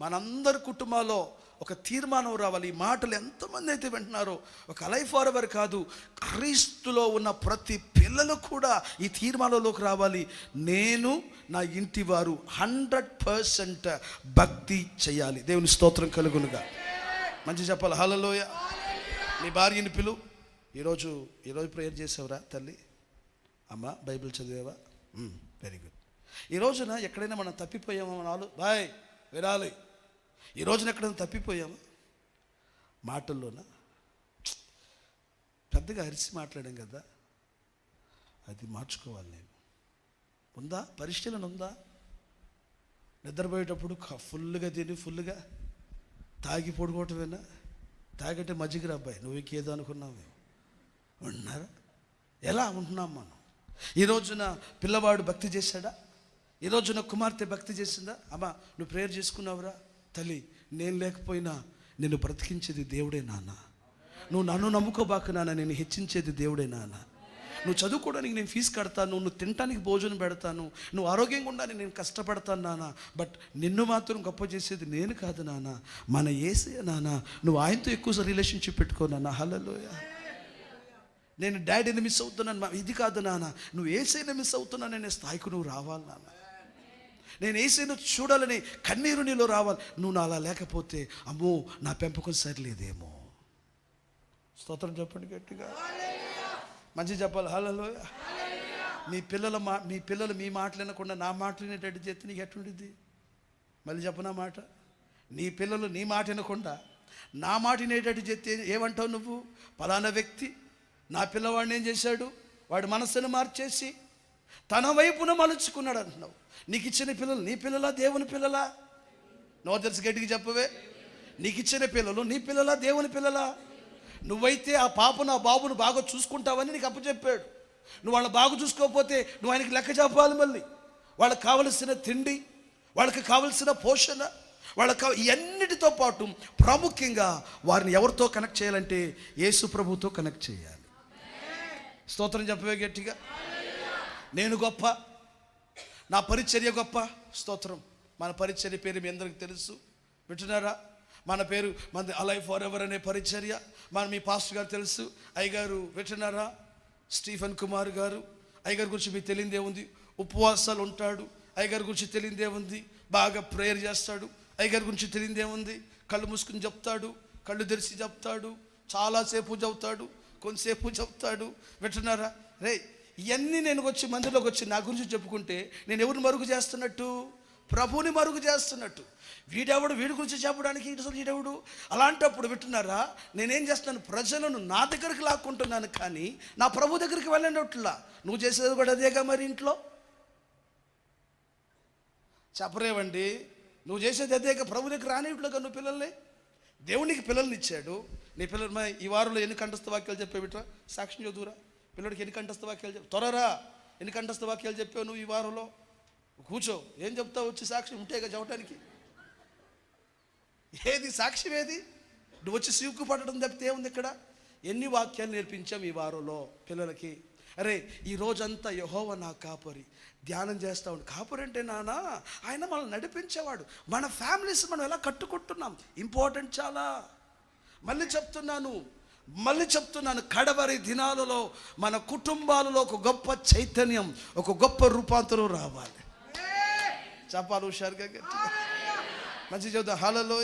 మనందరి కుటుంబాల్లో ఒక తీర్మానం రావాలి. ఈ మాటలు ఎంతమంది అయితే వింటున్నారో ఒక లైఫ్ ఫార్ ఎవర్ కాదు క్రీస్తులో ఉన్న ప్రతి పిల్లలు కూడా ఈ తీర్మానంలోకి రావాలి. నేను నా ఇంటి వారు హండ్రెడ్ పర్సెంట్ భక్తి చేయాలి. దేవుని స్తోత్రం కలుగునుగా. మంచి చెప్పాలి. హలలోయ నీ భార్యని పిలు. ఈరోజు ఈరోజు ప్రేయర్ చేసావురా తల్లి? అమ్మ బైబిల్ చదివావా? వెరీ గుడ్ ఈ రోజున ఎక్కడైనా మనం తప్పిపోయామో? నాలు బాయ్ వినాలి. ఈ రోజున ఎక్కడైనా తప్పిపోయామా? మాటల్లోన? పెద్దగా అరిసి మాట్లాడాం కదా. అది మార్చుకోవాలి నేను. ఉందా? పరిశీలన ఉందా? నిద్రపోయేటప్పుడు ఫుల్గా తిని ఫుల్గా తాగి పడుకోవటమేనా? తాగంటే మజ్జిగరా అబ్బాయి నువ్వు ఇంకేదో అనుకున్నావు ఉంటున్నారా ఎలా ఉంటున్నాం మనం? ఈ రోజున పిల్లవాడు భక్తి చేశాడా? ఈ రోజున కుమార్తె భక్తి చేసిందా? అమ్మా నువ్వు ప్రేయర్ చేసుకున్నావురా? తల్లి నేను లేకపోయినా నిన్ను బ్రతికించేది దేవుడే నాన్న. నువ్వు నన్ను నమ్ముకోబాక నాన్న నేను హెచ్చించేది దేవుడే నాన్న. నువ్వు చదువుకోవడానికి నేను ఫీజు కడతాను నువ్వు తినటానికి భోజనం పెడతాను నువ్వు ఆరోగ్యంగా ఉండాలని నేను కష్టపడతాను నాన్న. బట్ నిన్ను మాత్రం గొప్ప చేసేది నేను కాదు నాన్న. మన ఏసే నాన్న నువ్వు ఆయనతో ఎక్కువ రిలేషన్షిప్ పెట్టుకో నాన్న. హలలోయ నేను డాడీని మిస్ అవుతున్నాను ఇది కాదు నాన్న. నువ్వు ఏసైనా మిస్ అవుతున్నా నేను స్థాయికి నువ్వు రావాలి నాన్న. నేను ఏసైనా చూడాలని కన్నీరు నీలో రావాలి. నువ్వు నా అలా లేకపోతే అమ్మో నా పెంపకం సరిలేదేమో. స్తోత్రం చెప్పండి గట్టిగా. మంచి చెప్పాలి. హలో మీ పిల్లల మా మీ పిల్లలు మీ మాటలు వినకుండా నా మాటలు వినేటట్టు చేస్తే నీకు ఎట్టుండిద్ది? మళ్ళీ చెప్పనా మాట. నీ పిల్లలు నీ మాట వినకుండా నా మాట వినేటట్టు చెప్తే ఏమంటావు నువ్వు? పలానా వ్యక్తి నా పిల్లవాడిని ఏం చేశాడు? వాడి మనస్సును మార్చేసి తన వైపున మలుచుకున్నాడు అంటున్నావు. నీకు ఇచ్చిన పిల్లలు నీ పిల్లలా దేవుని పిల్లలా? నో తెలిసి గట్టికి చెప్పవే. నీకు ఇచ్చిన పిల్లలు నీ పిల్లలా దేవుని పిల్లలా? నువ్వైతే ఆ పాపను ఆ బాబును బాగా చూసుకుంటావని నీకు అప్పచెప్పాడు. నువ్వు వాళ్ళని బాగా చూసుకోకపోతే నువ్వు ఆయనకి లెక్క చెప్పాలి మళ్ళీ. వాళ్ళకి కావలసిన తిండి వాళ్ళకి కావలసిన పోషణ వాళ్ళకి ఇవన్నిటితో పాటు ప్రాముఖ్యంగా వారిని ఎవరితో కనెక్ట్ చేయాలంటే యేసు ప్రభుతో కనెక్ట్ చేయాలి. స్తోత్రం చెప్పవే గట్టిగా. నేను గొప్ప. నా పరిచర్య గొప్ప. స్తోత్రం. మన పరిచర్య పేరు మీ అందరికి తెలుసు. వింటున్నారా? మన పేరు మన అలైఫ్ ఫర్ ఎవర్ అనే పరిచర్య. మన మీ పాస్టర్ గారు తెలుసు. అయ్యగారు వింటున్నారా? స్టీఫెన్ కుమార్ గారు. అయ్యగారి గురించి మీకు తెలియదే ఉంది. ఉపవాసాలు ఉంటాడు. అయ్యగారి గురించి తెలియదే ఉంది. బాగా ప్రేయర్ చేస్తాడు. అయ్యగారి గురించి తెలియదే ఉంది. కళ్ళు మూసుకుని చెప్తాడు. కళ్ళు తెరిచి చెప్తాడు. చాలాసేపు చెబుతాడు కొంతసేపు చెప్తాడు. వింటున్నారా? రే ఇవన్నీ నేను వచ్చి మందిలోకి వచ్చి నా గురించి చెప్పుకుంటే నేను ఎవరిని మరుగు చేస్తున్నట్టు? ప్రభువుని మరుగు చేస్తున్నట్టు. వీడెవడు? వీడి గురించి చెప్పడానికి అసలు వీడెవడు? అలాంటప్పుడు వింటున్నారా? నేనేం చేస్తున్నాను? ప్రజలను నా దగ్గరికి లాక్కుంటున్నాను కానీ నా ప్రభు దగ్గరికి వెళ్ళినట్లా. నువ్వు చేసేది కూడా అదేగా మరి ఇంట్లో? చెప్పరేవండి నువ్వు చేసేది అదేగా ప్రభు దగ్గర రానిట్లుగా నువ్వు పిల్లల్ని? దేవునికి పిల్లల్ని ఇచ్చాడు. నీ పిల్లలు ఈ వారంలో ఎన్ని కంఠస్థ వాక్యాలు చెప్పేవిట్రా? బిట్రా సాక్ష్యం చదువురా. పిల్లడికి ఎన్ని కంఠస్థ వాక్యాలు చెప్పు త్వరరా ఎన్ని కంఠస్థ వాక్యాలు చెప్పావు నువ్వు ఈ వారంలో? కూర్చో. ఏం చెప్తావు? వచ్చి సాక్షి ఉంటేగా చెప్పడానికి ఏది సాక్ష్యం ఏది? నువ్వు వచ్చి సిగ్గు పడడం తప్పితే ఏముంది ఇక్కడ? ఎన్ని వాక్యాలు నేర్పించాం ఈ వారంలో పిల్లలకి? అరే ఈ రోజంతా యహోవ నా కాపరి. ధ్యానం చేస్తా ఉండి. కాపరి అంటే నానా? ఆయన మనల్ని నడిపించేవాడు. మన ఫ్యామిలీస్ మనం ఎలా కట్టుకుంటున్నాం? ఇంపార్టెంట్ చాలా. మళ్ళీ చెప్తున్నాను. మళ్ళీ చెప్తున్నాను కడవరి దినాలలో మన కుటుంబాలలో ఒక గొప్ప చైతన్యం ఒక గొప్ప రూపాంతరం రావాలి. చెప్పాలి హుషారుగా గట్టిగా. మంచి చెబుతా హలో